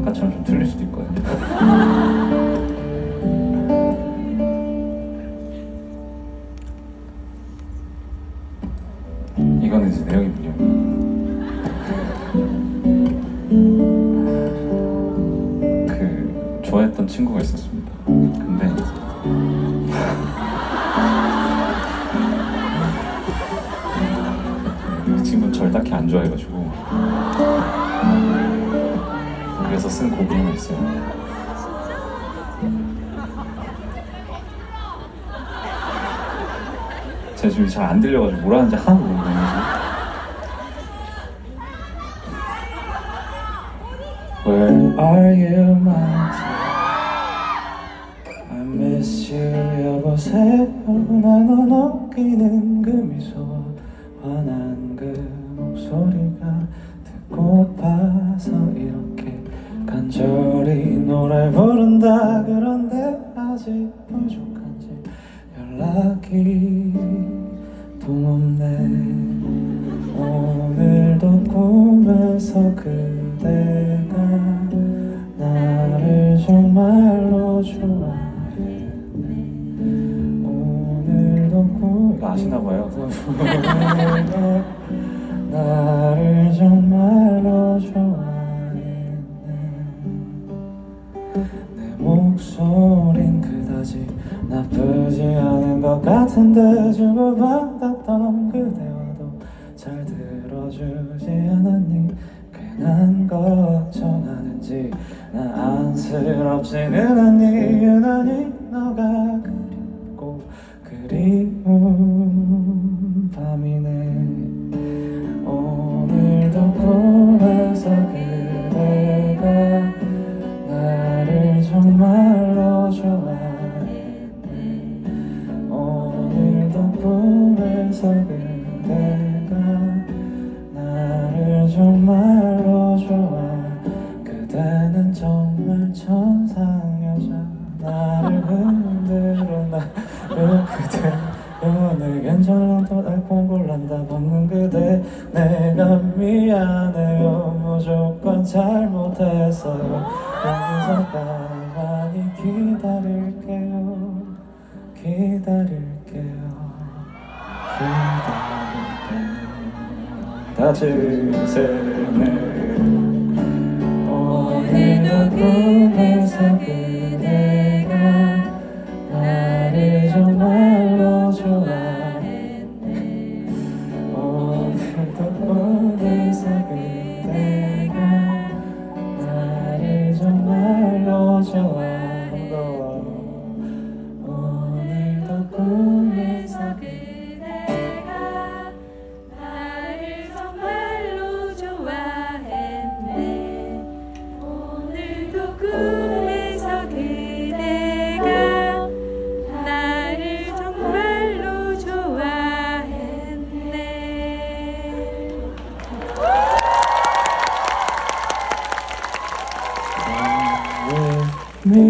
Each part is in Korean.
아까처럼 좀 틀릴 수도 있거든요. 이거는 이제 내용이 뭐냐면 그 좋아했던 친구가 있었습니다. 근데 그 친구는 절 딱히 안 좋아해가지고 그래서 쓴 곡이 하나 있어요. 제가 지금 잘 안 들려가지고 뭐라 하는지 하나도 모르겠는데 Where are you, my dear? I miss you, 여보세요 나눠 넘기는 그 미소와 환한 그 목소리가 듣고파서 이렇게 간절히 노래 부른다. 그런데 아직 부족한지 연락이 동없네 오늘도 꿈에서 그대가 나를 정말로 좋아해 오늘도 꿈 이거 아시나봐요. 나를 정말로 좋아해 내 목소린 그다지 나쁘지 않은 것 같은데 주고받았던 그대와도 잘 들어주지 않았니? 괜한 걱정하는지. 나 안쓰럽지는 않니 유난히 너가 그립고 그리 벗는 그대 내가 미안해요. 무조건 잘못했어요. 여기서 가만히 기다릴게요. 기다릴게요. 기다릴게요. 다칠 세네 오늘도 꿈에서 with me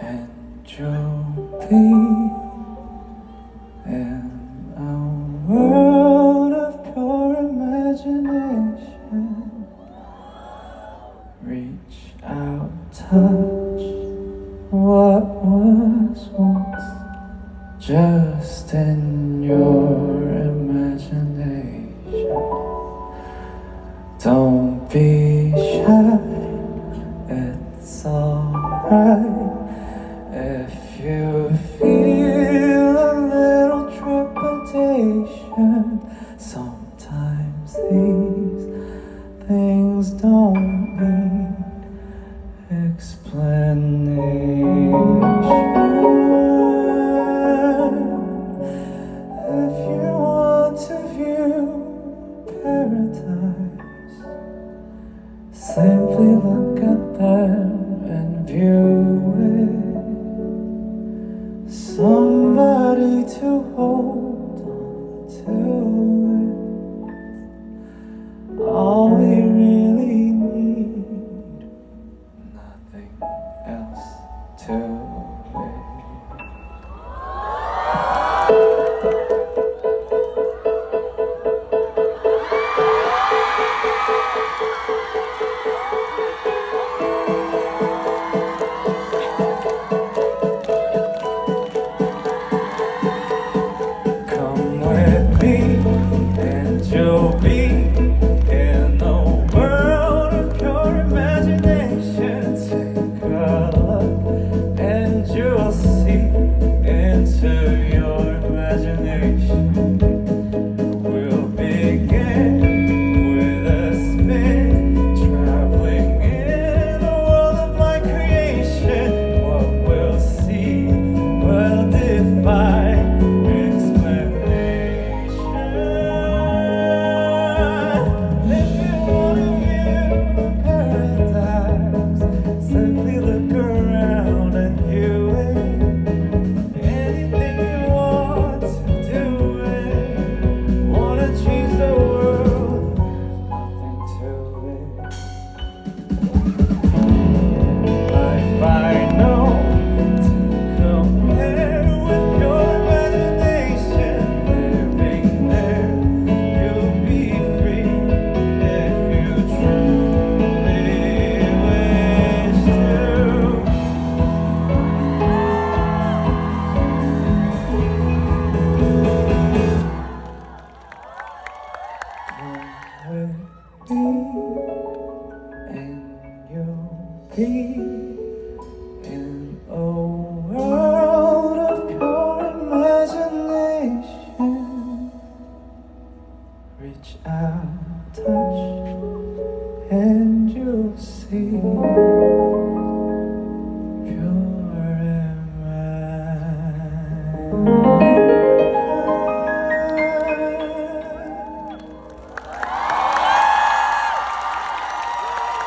and you'll be in a world of pure imagination. Reach out, touch what was once just in your imagination. Trepidation. Sometimes these things don't need explanation. If you want to view paradise, simply look at them and view it. Somebody to hold All we really need, nothing else to